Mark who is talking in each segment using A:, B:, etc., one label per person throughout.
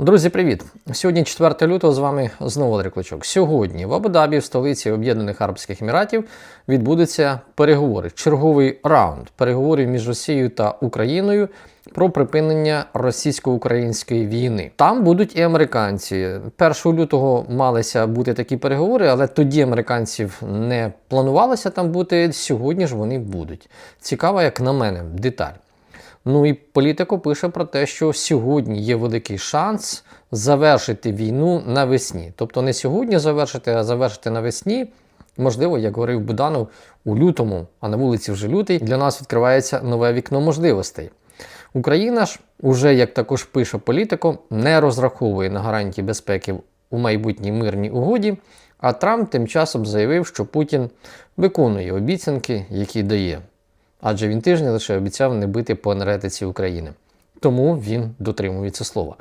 A: Друзі, привіт! Сьогодні 4 лютого з вами знову Андрій Клочок. Сьогодні в Абу-Дабі, в столиці Об'єднаних Арабських Еміратів, відбудуться переговори. Черговий раунд переговорів між Росією та Україною про припинення російсько-української війни. Там будуть і американці. 1 лютого малися бути такі переговори, але тоді американців не планувалося там бути. Сьогодні ж вони будуть. Цікава, як на мене, деталь. Ну і політико пише про те, що сьогодні є великий шанс завершити війну навесні. Тобто не сьогодні завершити, а завершити навесні. Можливо, як говорив Буданов, у лютому, а на вулиці вже лютий, для нас відкривається нове вікно можливостей. Україна ж, уже, як також пише політико, не розраховує на гарантії безпеки у майбутній мирній угоді. А Трамп тим часом заявив, що Путін виконує обіцянки, які дає адже він тиждень лише обіцяв не бити по енергетиці України. Тому він дотримується слова.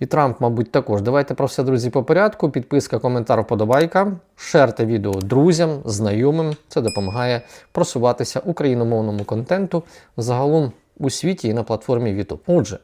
A: І Трамп, мабуть, також. Давайте про все, друзі, по порядку. Підписка, коментар, вподобайка. Шерте відео друзям, знайомим. Це допомагає просуватися україномовному контенту загалом у світі і на платформі YouTube. Отже,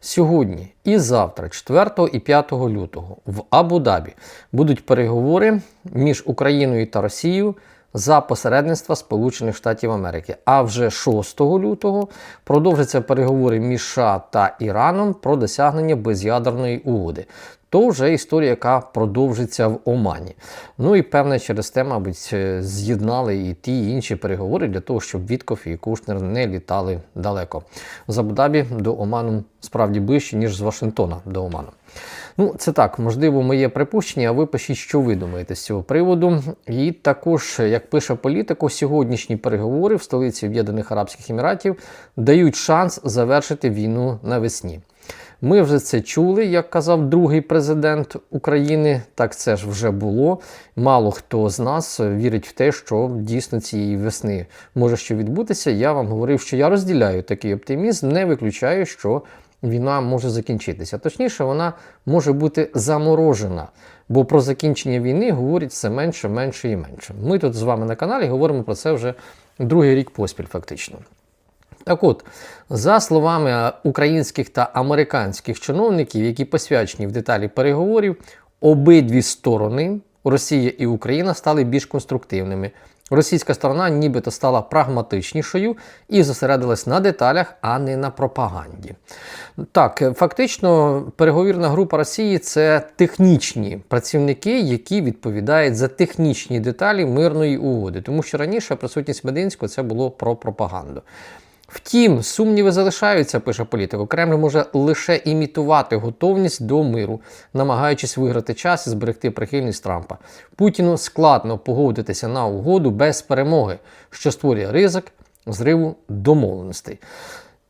A: сьогодні і завтра, 4 і 5 лютого, в Абу-Дабі будуть переговори між Україною та Росією за посередництва Сполучених Штатів Америки. А вже 6 лютого продовжаться переговори між США та Іраном про досягнення без'ядерної угоди. То вже історія, яка продовжиться в Омані. Ну і певне, через те, мабуть, е, з'єднали і ті і інші переговори для того, щоб Вітков і Кушнер не літали далеко. З Абу-Дабі до Оману справді ближче, ніж з Вашингтона до Оману. Ну, це так, можливо, моє припущення, а ви пишіть, що ви думаєте з цього приводу. І також, як пише політико, сьогоднішні переговори в столиці Об'єднаних Арабських Еміратів дають шанс завершити війну навесні. Ми вже це чули, як казав другий президент України. Так це ж вже було. Мало хто з нас вірить в те, що дійсно цієї весни може що відбутися. Я вам говорив, що я розділяю такий оптимізм, не виключаю, що війна може закінчитися. Точніше, вона може бути заморожена. Бо про закінчення війни говорять все менше, менше і менше. Ми тут з вами на каналі говоримо про це вже другий рік поспіль, фактично. Так от, за словами українських та американських чиновників, які посвячені в деталі переговорів, обидві сторони, Росія і Україна, стали більш конструктивними. Російська сторона нібито стала прагматичнішою і зосередилась на деталях, а не на пропаганді. Так, фактично, переговірна група Росії це технічні працівники, які відповідають за технічні деталі мирної угоди, тому що раніше присутність Мединського це було про пропаганду. Втім, сумніви залишаються, пише політико. Кремль може лише імітувати готовність до миру, намагаючись виграти час і зберегти прихильність Трампа. Путіну складно погодитися на угоду без перемоги, що створює ризик зриву домовленостей.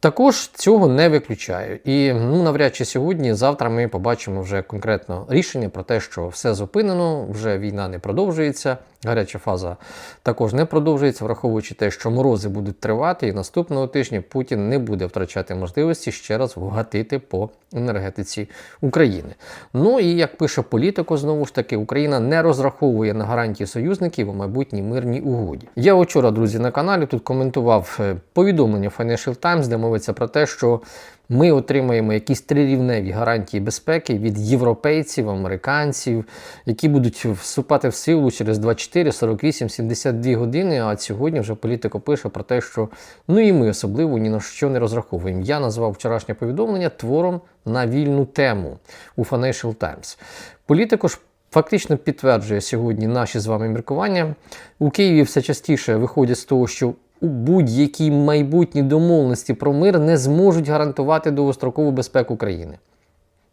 A: Також цього не виключаю. І ну, навряд чи сьогодні, завтра ми побачимо вже конкретно рішення про те, що все зупинено, вже війна не продовжується, гаряча фаза також не продовжується, враховуючи те, що морози будуть тривати, і наступного тижня Путін не буде втрачати можливості ще раз вгатити по енергетиці України. Ну і як пише політико, знову ж таки, Україна не розраховує на гарантії союзників у майбутній мирній угоді. Я вчора, друзі, на каналі тут коментував е, повідомлення Financial Times, де мовиться про те, що ми отримаємо якісь трирівневі гарантії безпеки від європейців, американців, які будуть вступати в силу через 24, 48, 72 години. А сьогодні вже політико пише про те, що ну і ми особливо ні на що не розраховуємо. Я назвав вчорашнє повідомлення твором на вільну тему у Financial Times. Політико ж Фактично підтверджує сьогодні наші з вами міркування. У Києві все частіше виходять з того, що у будь-якій майбутній домовленості про мир не зможуть гарантувати довгострокову безпеку країни.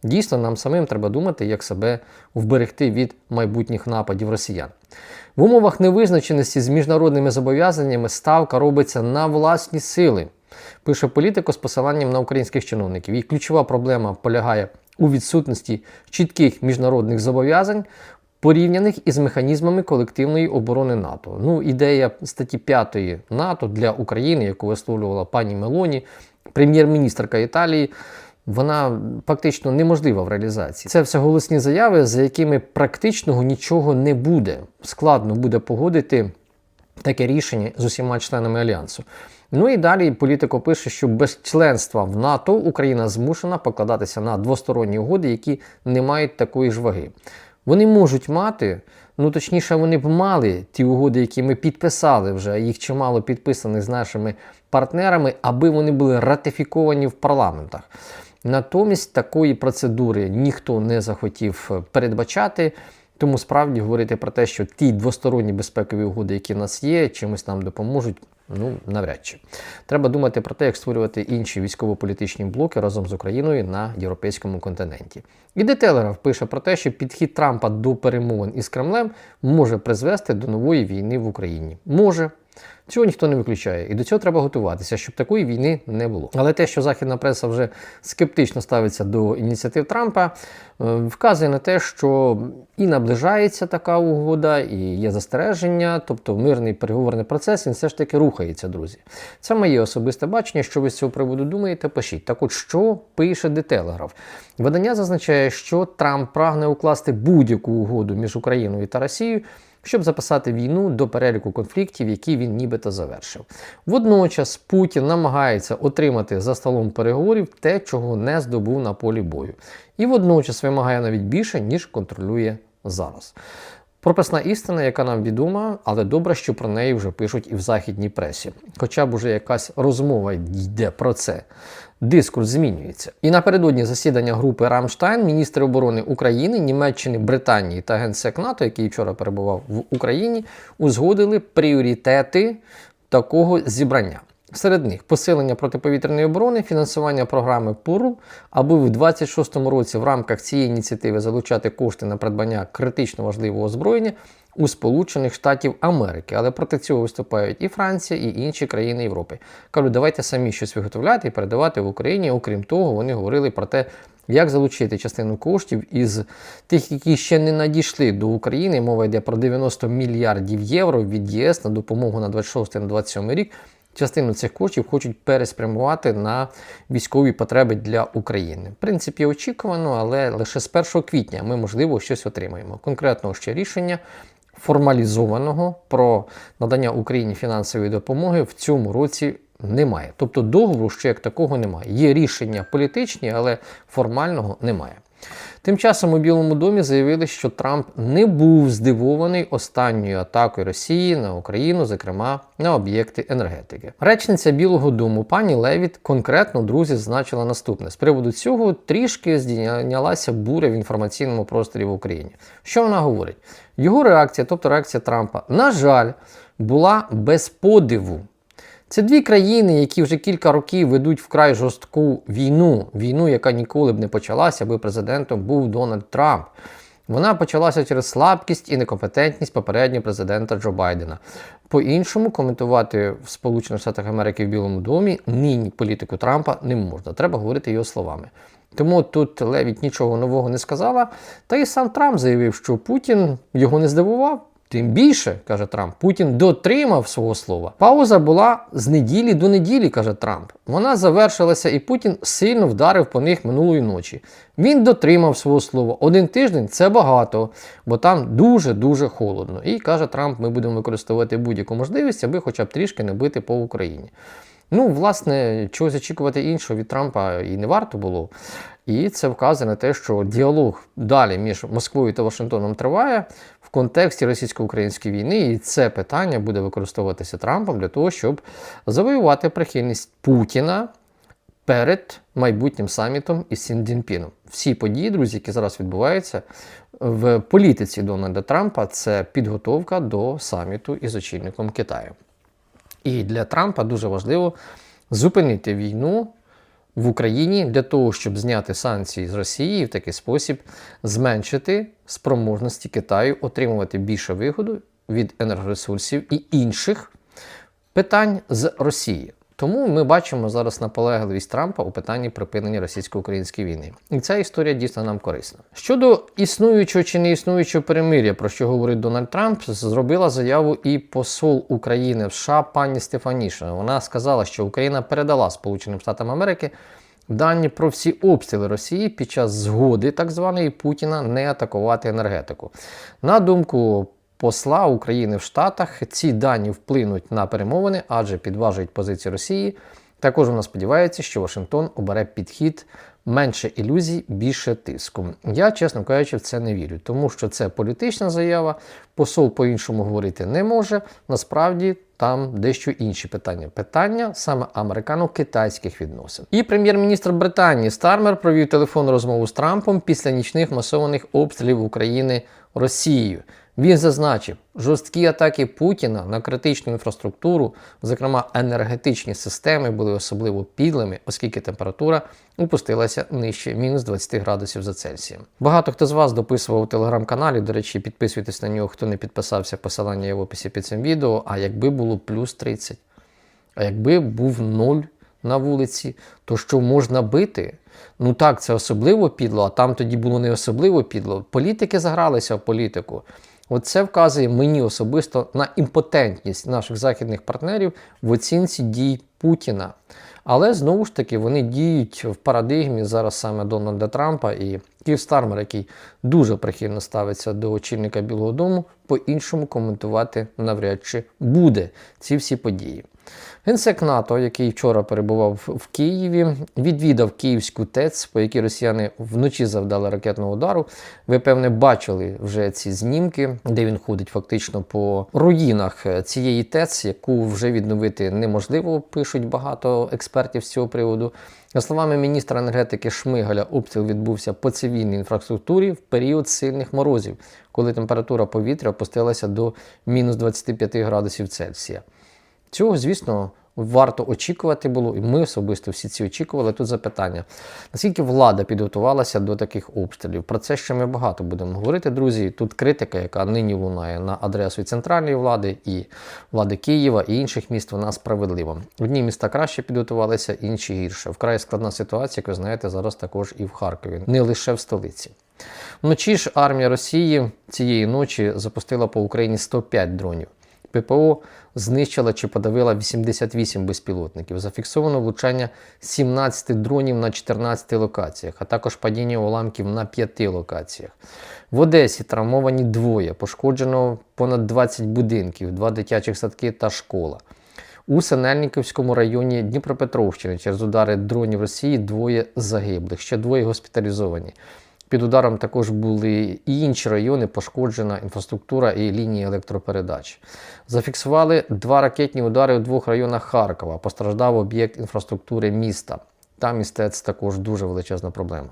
A: Дійсно, нам самим треба думати, як себе вберегти від майбутніх нападів росіян. В умовах невизначеності з міжнародними зобов'язаннями ставка робиться на власні сили. Пише політико з посиланням на українських чиновників. І ключова проблема полягає у відсутності чітких міжнародних зобов'язань, порівняних із механізмами колективної оборони НАТО. Ну, ідея статті 5 НАТО для України, яку висловлювала пані Мелоні, прем'єр-міністрка Італії. Вона фактично неможлива в реалізації. Це все голосні заяви, за якими практичного нічого не буде. Складно буде погодити таке рішення з усіма членами альянсу. Ну і далі політико пише, що без членства в НАТО Україна змушена покладатися на двосторонні угоди, які не мають такої ж ваги. Вони можуть мати, ну точніше, вони б мали ті угоди, які ми підписали вже, їх чимало підписаних з нашими партнерами, аби вони були ратифіковані в парламентах. Натомість такої процедури ніхто не захотів е, передбачати. Тому справді говорити про те, що ті двосторонні безпекові угоди, які в нас є, чимось нам допоможуть, ну навряд чи. Треба думати про те, як створювати інші військово-політичні блоки разом з Україною на європейському континенті. І де пише про те, що підхід Трампа до перемовин із Кремлем може призвести до нової війни в Україні. Може. Цього ніхто не виключає, і до цього треба готуватися, щоб такої війни не було. Але те, що західна преса вже скептично ставиться до ініціатив Трампа, е, вказує на те, що і наближається така угода, і є застереження, тобто мирний переговорний процес він все ж таки рухається, друзі. Це моє особисте бачення. Що ви з цього приводу думаєте? Пишіть. Так от що пише Telegraph? Видання зазначає, що Трамп прагне укласти будь-яку угоду між Україною та Росією щоб записати війну до переліку конфліктів, які він нібито завершив. Водночас Путін намагається отримати за столом переговорів те, чого не здобув на полі бою, і водночас вимагає навіть більше, ніж контролює зараз. Прописна істина, яка нам відома, але добре, що про неї вже пишуть і в західній пресі. Хоча б уже якась розмова йде про це. Дискурс змінюється. І напередодні засідання групи Рамштайн міністри оборони України, Німеччини, Британії та генсек НАТО, який вчора перебував в Україні, узгодили пріоритети такого зібрання. Серед них посилення протиповітряної оборони, фінансування програми ПУРЛ, аби в 26-му році в рамках цієї ініціативи залучати кошти на придбання критично важливого озброєння у Сполучених Штатів Америки. Але проти цього виступають і Франція, і інші країни Європи. Кажуть, давайте самі щось виготовляти і передавати в Україні. Окрім того, вони говорили про те, як залучити частину коштів із тих, які ще не надійшли до України. Мова йде про 90 мільярдів євро від ЄС на допомогу на 26-27 рік. Частину цих коштів хочуть переспрямувати на військові потреби для України. В принципі, очікувано, але лише з 1 квітня ми, можливо, щось отримаємо. Конкретного ще рішення формалізованого про надання Україні фінансової допомоги в цьому році немає. Тобто договору ще як такого немає. Є рішення політичні, але формального немає. Тим часом у Білому домі заявили, що Трамп не був здивований останньою атакою Росії на Україну, зокрема на об'єкти енергетики. Речниця Білого Дому пані Левіт конкретно друзі зазначила наступне: з приводу цього трішки здійнялася буря в інформаційному просторі в Україні. Що вона говорить? Його реакція, тобто реакція Трампа, на жаль, була без подиву. Це дві країни, які вже кілька років ведуть вкрай жорстку війну, війну, яка ніколи б не почалася, аби президентом був Дональд Трамп. Вона почалася через слабкість і некомпетентність попереднього президента Джо Байдена. По-іншому коментувати в Сполучених Штатах Америки в Білому домі нині політику Трампа не можна. Треба говорити його словами. Тому тут Левіт нічого нового не сказала. Та і сам Трамп заявив, що Путін його не здивував. Тим більше, каже Трамп, Путін дотримав свого слова. Пауза була з неділі до неділі, каже Трамп. Вона завершилася, і Путін сильно вдарив по них минулої ночі. Він дотримав свого слова. Один тиждень це багато, бо там дуже-дуже холодно. І каже Трамп, ми будемо використовувати будь-яку можливість, аби хоча б трішки не бити по Україні. Ну, власне, чогось очікувати іншого від Трампа і не варто було. І це вказує на те, що діалог далі між Москвою та Вашингтоном триває в контексті російсько-української війни, і це питання буде використовуватися Трампом для того, щоб завоювати прихильність Путіна перед майбутнім самітом із Сін Цзіньпіном. Всі події, друзі, які зараз відбуваються в політиці Дональда Трампа, це підготовка до саміту із очільником Китаю. І для Трампа дуже важливо зупинити війну в Україні для того, щоб зняти санкції з Росії і в такий спосіб зменшити спроможності Китаю отримувати більше вигоду від енергоресурсів і інших питань з Росії. Тому ми бачимо зараз наполегливість Трампа у питанні припинення російсько-української війни. І ця історія дійсно нам корисна. Щодо існуючого чи не існуючого перемир'я, про що говорить Дональд Трамп, зробила заяву і посол України в США пані Стефаніша. Вона сказала, що Україна передала Сполученим Штатам Америки дані про всі обстріли Росії під час згоди так званої Путіна не атакувати енергетику. На думку посла України в Штатах. Ці дані вплинуть на перемовини, адже підважують позиції Росії. Також вона сподівається, що Вашингтон обере підхід менше ілюзій, більше тиску. Я, чесно кажучи, в це не вірю, тому що це політична заява. Посол по-іншому говорити не може. Насправді там дещо інші питання. Питання саме американо-китайських відносин. І прем'єр-міністр Британії Стармер провів телефонну розмову з Трампом після нічних масованих обстрілів України Росією. Він зазначив, жорсткі атаки Путіна на критичну інфраструктуру, зокрема енергетичні системи, були особливо підлими, оскільки температура опустилася нижче мінус 20 градусів за Цельсієм. Багато хто з вас дописував у телеграм-каналі. До речі, підписуйтесь на нього, хто не підписався. Посилання є в описі під цим відео. А якби було плюс 30, а якби був нуль на вулиці, то що можна бити? Ну так, це особливо підло, а там тоді було не особливо підло. Політики загралися в політику. Оце вказує мені особисто на імпотентність наших західних партнерів в оцінці дій Путіна. Але знову ж таки вони діють в парадигмі зараз саме Дональда Трампа і Ків Стармер, який дуже прихильно ставиться до очільника Білого Дому, по-іншому коментувати навряд чи буде ці всі події. Генсек НАТО, який вчора перебував в Києві, відвідав Київську ТЕЦ, по якій росіяни вночі завдали ракетного удару. Ви, певне, бачили вже ці знімки, де він ходить фактично по руїнах цієї ТЕЦ, яку вже відновити неможливо, пишуть багато експертів з цього приводу. За словами міністра енергетики Шмигаля, обстріл відбувся по цивільній інфраструктурі в період сильних морозів, коли температура повітря опустилася до мінус 25 градусів Цельсія. Цього, звісно, варто очікувати було, і ми особисто всі ці очікували. Тут запитання: наскільки влада підготувалася до таких обстрілів? Про це ще ми багато будемо говорити, друзі. Тут критика, яка нині лунає на адресу і центральної влади, і влади Києва і інших міст, вона справедлива. Одні міста краще підготувалися, інші гірше. Вкрай складна ситуація, як ви знаєте, зараз також і в Харкові, не лише в столиці. Вночі ж армія Росії цієї ночі запустила по Україні 105 дронів. ППО знищила чи подавила 88 безпілотників. Зафіксовано влучання 17 дронів на 14 локаціях, а також падіння уламків на 5 локаціях. В Одесі травмовані двоє, пошкоджено понад 20 будинків, два дитячих садки та школа. У Синельниківському районі Дніпропетровщини через удари дронів Росії двоє загиблих, ще двоє госпіталізовані. Під ударом також були і інші райони, пошкоджена інфраструктура і лінії електропередач. Зафіксували два ракетні удари у двох районах Харкова. Постраждав об'єкт інфраструктури міста. Там містець також дуже величезна проблема.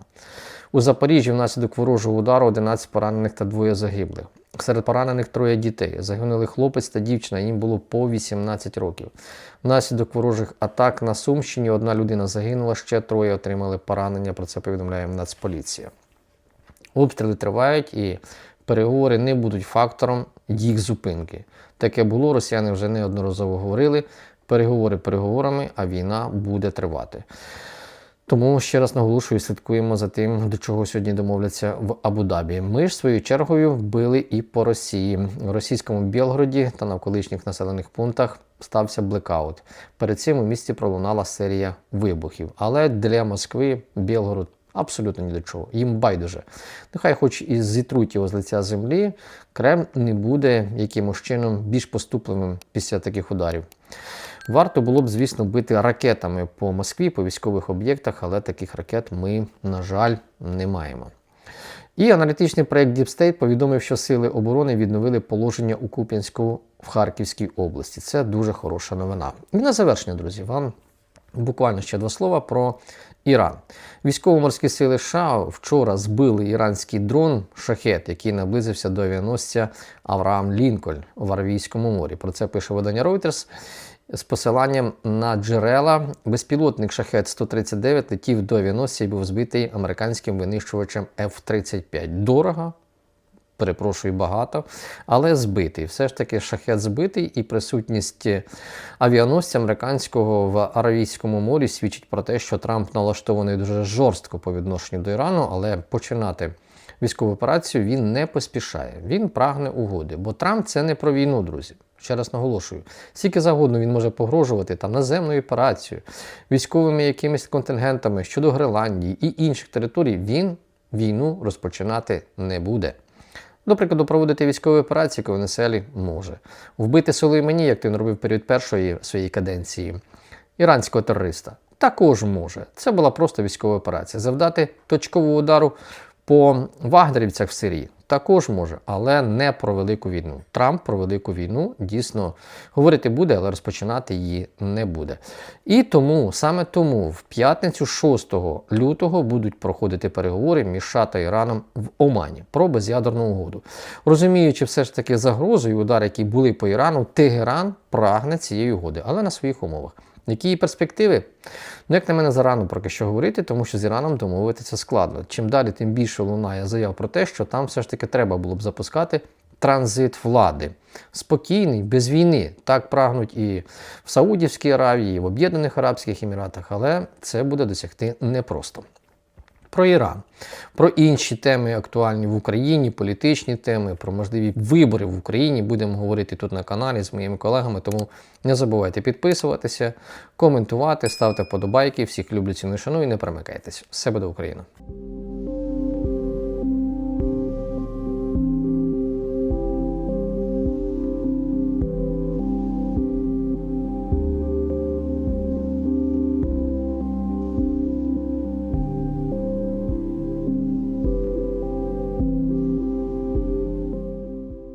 A: У Запоріжжі внаслідок ворожого удару 11 поранених та двоє загиблих. Серед поранених троє дітей. Загинули хлопець та дівчина, їм було по 18 років. Внаслідок ворожих атак на Сумщині одна людина загинула, ще троє отримали поранення. Про це повідомляє Нацполіція. Обстріли тривають і переговори не будуть фактором їх зупинки. Таке було, росіяни вже неодноразово говорили. Переговори переговорами, а війна буде тривати. Тому ще раз наголошую, слідкуємо за тим, до чого сьогодні домовляться в Абу-Дабі. Ми ж своєю чергою вбили і по Росії. В російському Білгороді та навколишніх населених пунктах стався блекаут. Перед цим у місті пролунала серія вибухів. Але для Москви Білгород абсолютно ні до чого. Їм байдуже. Нехай, хоч і зітруть його з лиця землі, Кремль не буде якимось чином більш поступливим після таких ударів. Варто було б, звісно, бити ракетами по Москві, по військових об'єктах, але таких ракет ми, на жаль, не маємо. І аналітичний проект Deep State повідомив, що сили оборони відновили положення у Куп'янську в Харківській області. Це дуже хороша новина. І на завершення, друзі, вам буквально ще два слова про Іран. Військово-морські сили США вчора збили іранський дрон шахет, який наблизився до авіаносця Авраам Лінкольн в Аравійському морі. Про це пише видання Reuters. З посиланням на джерела безпілотник шахет 139 летів до авіаносця і був збитий американським винищувачем F-35. Дорого, перепрошую, багато, але збитий. Все ж таки шахет збитий, і присутність авіаносця американського в Аравійському морі свідчить про те, що Трамп налаштований дуже жорстко по відношенню до Ірану, але починати. Військову операцію він не поспішає, він прагне угоди, бо Трамп це не про війну, друзі. Ще раз наголошую, скільки завгодно він може погрожувати там наземною операцією, військовими якимись контингентами щодо Гренландії і інших територій. Він війну розпочинати не буде. До прикладу, проводити військові операції, коли Венесуелі може. Вбити Сулеймані, як ти робив період першої своєї каденції, іранського терориста. Також може. Це була просто військова операція. Завдати точкового удару по вагнерівцях в Сирії також може, але не про велику війну. Трамп про велику війну дійсно говорити буде, але розпочинати її не буде. І тому саме тому в п'ятницю, 6 лютого, будуть проходити переговори між США та Іраном в Омані про без'ядерну угоду. Розуміючи все ж таки загрозу і удари, які були по Ірану, Тегеран прагне цієї угоди, але на своїх умовах. Які її перспективи? Ну, як на мене, зарано про що говорити, тому що з Іраном домовитися складно. Чим далі, тим більше лунає заяв про те, що там все ж таки треба було б запускати транзит влади. Спокійний, без війни. Так прагнуть і в Саудівській Аравії, і в Об'єднаних Арабських Еміратах, але це буде досягти непросто. Про Іран, про інші теми актуальні в Україні, політичні теми, про можливі вибори в Україні будемо говорити тут на каналі з моїми колегами. Тому не забувайте підписуватися, коментувати, ставте подобайки. Всіх люблю ціну шану і не перемикайтесь. Все буде Україна!